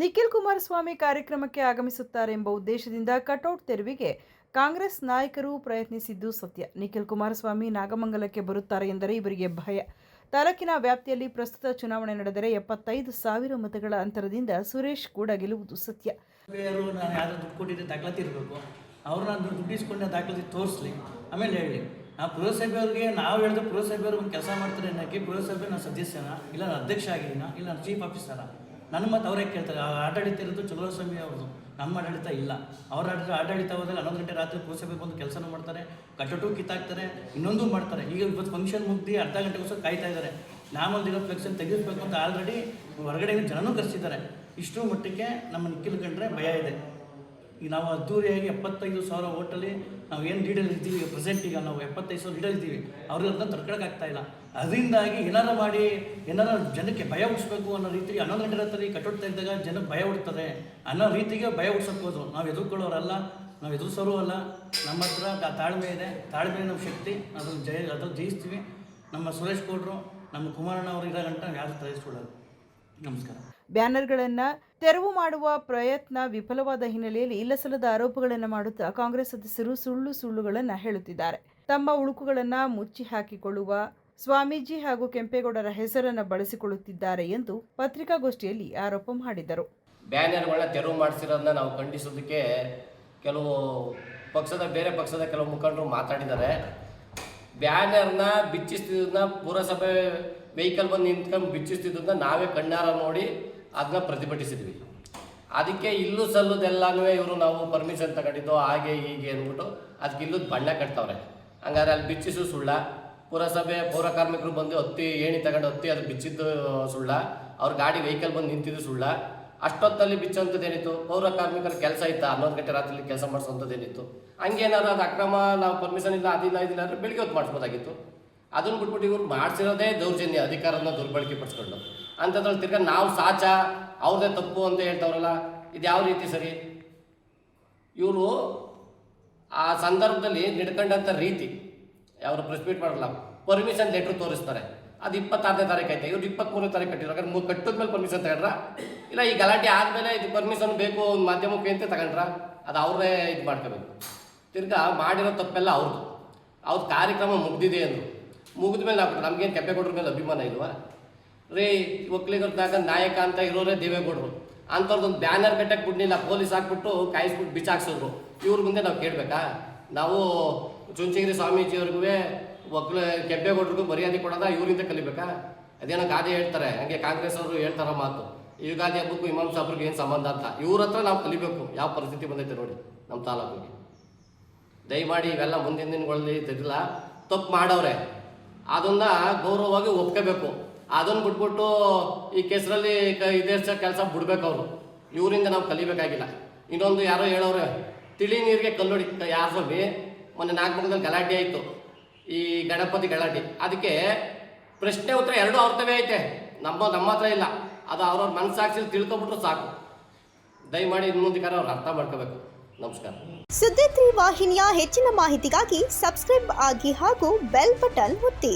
ನಿಖಿಲ್ ಕುಮಾರಸ್ವಾಮಿ ಕಾರ್ಯಕ್ರಮಕ್ಕೆ ಆಗಮಿಸುತ್ತಾರೆ ಎಂಬ ಉದ್ದೇಶದಿಂದ ಕಟೌಟ್ ತೆರವಿಗೆ ಕಾಂಗ್ರೆಸ್ ನಾಯಕರು ಪ್ರಯತ್ನಿಸಿದ್ದು ಸತ್ಯ. ನಿಖಿಲ್ ಕುಮಾರಸ್ವಾಮಿ ನಾಗಮಂಗಲಕ್ಕೆ ಬರುತ್ತಾರೆ ಎಂದರೆ ಇವರಿಗೆ ಭಯ. ತಾಲೂಕಿನ ವ್ಯಾಪ್ತಿಯಲ್ಲಿ ಪ್ರಸ್ತುತ ಚುನಾವಣೆ ನಡೆದರೆ ಎಪ್ಪತ್ತೈದು ಸಾವಿರ ಮತಗಳ ಅಂತರದಿಂದ ಸುರೇಶ್ ಕೂಡ ಗೆಲುವುದು ಸತ್ಯ. ಬೇರು ನಾನು ಯಾರು ದುಡ್ಡು ಕೊಟ್ಟಿದ್ದೆ ದಾಖಲಾತಿ ಇರಬೇಕು ದುಡ್ಡು ದಾಖಲಾತಿ ತೋರಿಸ್ಲಿ. ಆಮೇಲೆ ಹೇಳಿ ನಾವು ಪುರಸಭೆಯವ್ರಿಗೆ ನಾವು ಹೇಳಿದ್ರೆ ಪುರಸಭೆಯವ್ರಿಗೆ ಒಂದು ಕೆಲಸ ಮಾಡ್ತಾರೆ ಅನ್ನೋಕ್ಕೆ ಪುರಸಭೆ ನಾನು ಸದಸ್ಯನ ಇಲ್ಲ ನಾನು ಅಧ್ಯಕ್ಷ ಆಗಿದ್ದೀನ ಇಲ್ಲ ನಾನು ಚೀಫ್ ಆಫೀಸರ ನನ್ನ ಮತ್ತು ಅವರೇ ಕೇಳ್ತಾರೆ. ಆ ಆಡಳಿತ ಇರೋದು ಚಲುವಸ್ವಾಮಿ ಅವ್ರದ್ದು. ನಮ್ಮ ಆಡಳಿತ ಇಲ್ಲ. ಅವ್ರ ಆಡಳಿತ ಆಡಳಿತ ಹೋದಲ್ಲಿ ಹನ್ನೊಂದು ಗಂಟೆ ರಾತ್ರಿ ಪುರಸಭೆ ಬಂದು ಕೆಲಸನೂ ಮಾಡ್ತಾರೆ. ಕಟ್ಟಟು ಕಿತ್ತಾಕ್ತಾರೆ. ಇನ್ನೊಂದು ಮಾಡ್ತಾರೆ. ಈಗ ಇವತ್ತು ಫಂಕ್ಷನ್ ಮುಗ್ದು ಅರ್ಧ ಗಂಟೆಗೋಸ್ಕರ ಕಾಯ್ತಾ ಇದ್ದಾರೆ. ನಾಮಲ್ದಿರೋ ಫ್ಲೆಕ್ಷನ್ ತೆಗಿಸ್ಬೇಕು ಅಂತ ಆಲ್ರೆಡಿ ಹೊರಗಡೆ ಜನನೂ ಕರೆಸಿದ್ದಾರೆ. ಇಷ್ಟು ಮಟ್ಟಕ್ಕೆ ನಮ್ಮ ನಿಖಿಲ್ ಕಂಡ್ರೆ ಭಯ ಇದೆ. ಈಗ ನಾವು ಅದ್ದೂರಿಯಾಗಿ ಎಪ್ಪತ್ತೈದು ಸಾವಿರ ಓಟಲ್ಲಿ ನಾವು ಏನು ಲೀಡಲ್ಲಿ ಇದ್ದೀವಿ ಪ್ರೆಸೆಂಟ್ ಈಗ ನಾವು ಎಪ್ಪತ್ತೈದು ಸಾವಿರ ಲೀಡಲ್ಲಿ ಇದ್ದೀವಿ, ಅವ್ರಿಗೆ ತಡ್ಕೊಳಕ್ಕಾಗ್ತಾ ಇಲ್ಲ. ಅದರಿಂದಾಗಿ ಏನಾರ ಮಾಡಿ, ಏನಾರು ಜನಕ್ಕೆ ಭಯ ಉಡಿಸ್ಬೇಕು ಅನ್ನೋ ರೀತಿಗೆ ಹನ್ನೊಂದು ಗಂಟೆ ರಾತ್ರಿ ಕಟ್ಟೋಡ್ತಾ ಇದ್ದಾಗ ಜನಕ್ಕೆ ಭಯ ಹುಡ್ತಾರೆ ಅನ್ನೋ ರೀತಿಗೆ ಭಯ ಹುಡ್ಸಕ್ಬೋದು ನಾವು ಎದುರ್ಕೊಳ್ಳೋರಲ್ಲ, ನಾವು ಎದುರಿಸೋರು ಅಲ್ಲ. ನಮ್ಮ ಹತ್ರ ತಾಳ್ಮೆ ಇದೆ. ತಾಳ್ಮೆ ನಮ್ಮ ಶಕ್ತಿ. ಅದನ್ನು ಜಯ, ಅದು ಜಯಿಸ್ತೀವಿ. ನಮ್ಮ ಸುರೇಶ್ ಗೌಡ್ರು, ನಮ್ಮ ಕುಮಾರಣ್ಣ ಅವರು ಇರೋ ಗಂಟ ಯಾರು ತರಿಸ್ಕೊಳ್ಳೋದು ನಮಸ್ಕಾರ. ಬ್ಯಾನರ್ಗಳನ್ನು ತೆರವು ಮಾಡುವ ಪ್ರಯತ್ನ ವಿಫಲವಾದ ಹಿನ್ನೆಲೆಯಲ್ಲಿ ಇಲ್ಲಸಲ್ಲದ ಆರೋಪಗಳನ್ನು ಮಾಡುತ್ತಾ ಕಾಂಗ್ರೆಸ್ ಸದಸ್ಯರು ಸುಳ್ಳು ಸುಳ್ಳುಗಳನ್ನು ಹೇಳುತ್ತಿದ್ದಾರೆ. ತಮ್ಮ ಉಳುಕುಗಳನ್ನು ಮುಚ್ಚಿ ಹಾಕಿಕೊಳ್ಳುವ ಸ್ವಾಮೀಜಿ ಹಾಗೂ ಕೆಂಪೇಗೌಡರ ಹೆಸರನ್ನು ಬಳಸಿಕೊಳ್ಳುತ್ತಿದ್ದಾರೆ ಎಂದು ಪತ್ರಿಕಾಗೋಷ್ಠಿಯಲ್ಲಿ ಆರೋಪ ಮಾಡಿದರು. ಬ್ಯಾನರ್ಗಳನ್ನ ತೆರವು ಮಾಡಿಸಿರೋದನ್ನ ನಾವು ಖಂಡಿಸೋದಕ್ಕೆ ಕೆಲವು ಪಕ್ಷದ, ಬೇರೆ ಪಕ್ಷದ ಕೆಲವು ಮುಖಂಡರು ಮಾತಾಡಿದ್ದಾರೆ. ಬ್ಯಾನರ್ನ ಬಿಚ್ಚಿಸ್ತಿದ್ದನ್ನ ಪುರಸಭೆ ವೆಹಿಕಲ್ ಬಂದು ನಿಂತ್ಕೊಂಡು ಬಿಚ್ಚಿಸ್ತಿದ್ದನ್ನ ನಾವೇ ಕಣ್ಣಾರ ನೋಡಿ ಅದನ್ನ ಪ್ರತಿಭಟಿಸಿದ್ವಿ. ಅದಕ್ಕೆ ಇಲ್ಲೂ ಸಲ್ಲುದೆಲ್ಲನೂ ಇವರು ನಾವು ಪರ್ಮಿಷನ್ ತಗೊಂಡಿದ್ದು ಹಾಗೆ ಹೀಗೆ ಅಂದ್ಬಿಟ್ಟು ಅದಕ್ಕೆ ಇಲ್ಲದ ಬಣ್ಣ ಕಟ್ತವ್ರೆ. ಹಂಗಾದ್ರೆ ಅಲ್ಲಿ ಬಿಚ್ಚಿಸು ಸುಳ್ಳ. ಪುರಸಭೆ ಪೌರ ಕಾರ್ಮಿಕರು ಬಂದು ಹತ್ತಿ ಏಣಿ ತಗೊಂಡು ಹತ್ತಿ ಅದು ಬಿಚ್ಚಿದ್ದು ಸುಳ್ಳ. ಅವ್ರ ಗಾಡಿ ವೆಹಿಕಲ್ ಬಂದು ನಿಂತಿದ್ದು ಸುಳ್ಳ. ಅಷ್ಟೊತ್ತಲ್ಲಿ ಬಿಚ್ಚೋಂಥದ್ದೇನಿತ್ತು ಪೌರ ಕಾರ್ಮಿಕರ ಕೆಲಸ ಇತ್ತು? ಹನ್ನೊಂದು ಗಂಟೆ ರಾತ್ರಿ ಕೆಲಸ ಮಾಡಿಸೋಂಥದ್ದೇನಿತ್ತು ಹಂಗೇನಾದ್ರೂ ಅದು ಅಕ್ರಮ ನಾವು ಪರ್ಮಿಷನ್ ಇಲ್ಲ, ಅದಿಲ್ಲ, ಇದಿಲ್ಲ ಅಂದರೆ ಬೆಳಿಗ್ಗೆ ಹೊತ್ತು ಮಾಡಿಸ್ಬೋದಾಗಿತ್ತು. ಅದನ್ನು ಬಿಟ್ಬಿಟ್ಟು ಇವ್ರು ಮಾಡಿಸಿರೋದೇ ದೌರ್ಜನ್ಯ ಅಧಿಕಾರನ ದುರ್ಬಳಕೆ ಪಡಿಸ್ಕೊಂಡು. ಅಂಥದ್ರಲ್ಲಿ ತಿರ್ಗ ನಾವು ಸಾಚ, ಅವ್ರದೇ ತಪ್ಪು ಅಂತ ಹೇಳ್ತವ್ರಲ್ಲ, ಇದು ಯಾವ ರೀತಿ ಸರಿ? ಇವರು ಆ ಸಂದರ್ಭದಲ್ಲಿ ನಡ್ಕೊಂಡಂಥ ರೀತಿ ಅವರು ಪ್ರೆಸ್ಮೀಟ್ ಮಾಡಲ್ಲ ಪರ್ಮಿಷನ್ ಲೆಟ್ರ್ ತೋರಿಸ್ತಾರೆ. ಅದು ಇಪ್ಪತ್ತಾರನೇ ತಾರೀಕು ಐತೆ ಇವ್ರು ಇಪ್ಪತ್ತ್ಮೂರನೇ ತಾರೀಕು ಕಟ್ಟಿರೋ ಯಾಕಂದ್ರೆ ಮೂರು ಕಟ್ಟಿದ್ಮೇಲೆ ಪರ್ಮಿಷನ್ ತಗೊಂಡ್ರ? ಇಲ್ಲ, ಈ ಗಲಾಟೆ ಆದಮೇಲೆ ಇದು ಪರ್ಮಿಷನ್ ಬೇಕು ಒಂದು ಮಾಧ್ಯಮಕ್ಕೆ ಅಂತ ತಗೊಂಡ್ರ? ಅದು ಅವ್ರೇ ಇದು ಮಾಡ್ಕೋಬೇಕು. ತಿರ್ಗಾ ಮಾಡಿರೋ ತಪ್ಪೆಲ್ಲ ಅವ್ರದ್ದು ಅವ್ರ ಕಾರ್ಯಕ್ರಮ ಮುಗ್ದಿದೆ ಅಂದರು. ಮುಗಿದ ಮೇಲೆ ನಾವು ನಮಗೇನು ಕೆಂಪೇಗೌಡರ ಮೇಲೆ ಅಭಿಮಾನ ಇಲ್ವಾ? ರೀ, ಒಕ್ಕಲಿಗರ್ದಾಗ ನಾಯಕ ಅಂತ ಇರೋರೇ ದೇವೇಗೌಡರು. ಅಂಥವ್ರದ್ದೊಂದು ಬ್ಯಾನರ್ ಕಟ್ಟಕ್ಕೆ ಬಿಡ್ಲಿಲ್ಲ, ಪೊಲೀಸ್ ಹಾಕ್ಬಿಟ್ಟು ಕಾಯಿಸ್ಬಿಟ್ಟು ಬಿಚ್ಚಾಕ್ಸಿದ್ರು ಇವ್ರ ಮುಂದೆ ನಾವು ಕೇಳಬೇಕಾ? ನಾವು ಚುಂಚಗಿರಿ ಸ್ವಾಮೀಜಿಯವ್ರಿಗೂ ಒಕ್ಕಲ ಕೆಂಪೇಗೌಡರಿಗೂ ಮರ್ಯಾದೆ ಕೊಡೋದ ಇವ್ರಿಂದ ಕಲಿಬೇಕಾ? ಅದೇನೋ ಗಾದೆ ಹೇಳ್ತಾರೆ, ಹಂಗೆ ಕಾಂಗ್ರೆಸ್ ಅವರು ಹೇಳ್ತಾರ ಮಾತು. ಯುಗಾದಿ ಹಬ್ಬಕ್ಕೂ ಇಮಾಮ್ ಸಾಬ್ರಿಗೆ ಏನು ಸಂಬಂಧ ಅಂತ? ಇವ್ರ ಹತ್ರ ನಾವು ಕಲಿಬೇಕು, ಯಾವ ಪರಿಸ್ಥಿತಿ ಬಂದೈತೆ ನೋಡಿ ನಮ್ಮ ತಾಲೂಕಿಗೆ. ದಯಮಾಡಿ ಇವೆಲ್ಲ ಮುಂದಿನ ದಿನಗಳಲ್ಲಿ ಇದ್ದಿಲ್ಲ, ತಪ್ಪು ಮಾಡವ್ರೆ. ಅದನ್ನು ಗೌರವವಾಗಿ ಒಪ್ಕೋಬೇಕು. ಅದನ್ನು ಬಿಟ್ಬಿಟ್ಟು ಈ ಕೆಸರಲ್ಲಿ ಇದೇ ಕೆಲಸ ಬಿಡ್ಬೇಕು ಅವರು. ಇವರಿಂದ ನಾವು ಕಲಿಬೇಕಾಗಿಲ್ಲ. ಇನ್ನೊಂದು ಯಾರೋ ಹೇಳೋರು, ತಿಳಿ ನೀರಿಗೆ ಕಲ್ಲೊಡಿ ಯಾರು ಸ್ವಾಮಿ ಮೊನ್ನೆ ನಾಲ್ಕು ಗಲಾಟೆ ಆಯಿತು. ಈ ಗಣಪತಿ ಗಲಾಟೆ. ಅದಕ್ಕೆ ಪ್ರಶ್ನೆ ಉತ್ತರ ಎರಡೂ ಅವ್ರತವೇ ಐತೆ. ನಮ್ಮ ನಮ್ಮ ಹತ್ರ ಇಲ್ಲ. ಅದು ಅವ್ರವ್ರ ಮನಸ್ಸಾಕ್ಷಿ ತಿಳ್ಕೊಬಿಟ್ರು ಸಾಕು. ದಯಮಾಡಿ ಇನ್ನು ಮುಂದಕ್ಕೆ ಅವ್ರು ಅರ್ಥ ಮಾಡ್ಕೋಬೇಕು. ನಮಸ್ಕಾರ. ಸುದ್ದಿ ವಾಹಿನಿಯ ಹೆಚ್ಚಿನ ಮಾಹಿತಿಗಾಗಿ ಸಬ್ಸ್ಕ್ರೈಬ್ ಆಗಿ ಹಾಗೂ ಬೆಲ್ ಬಟನ್ ಒತ್ತಿ.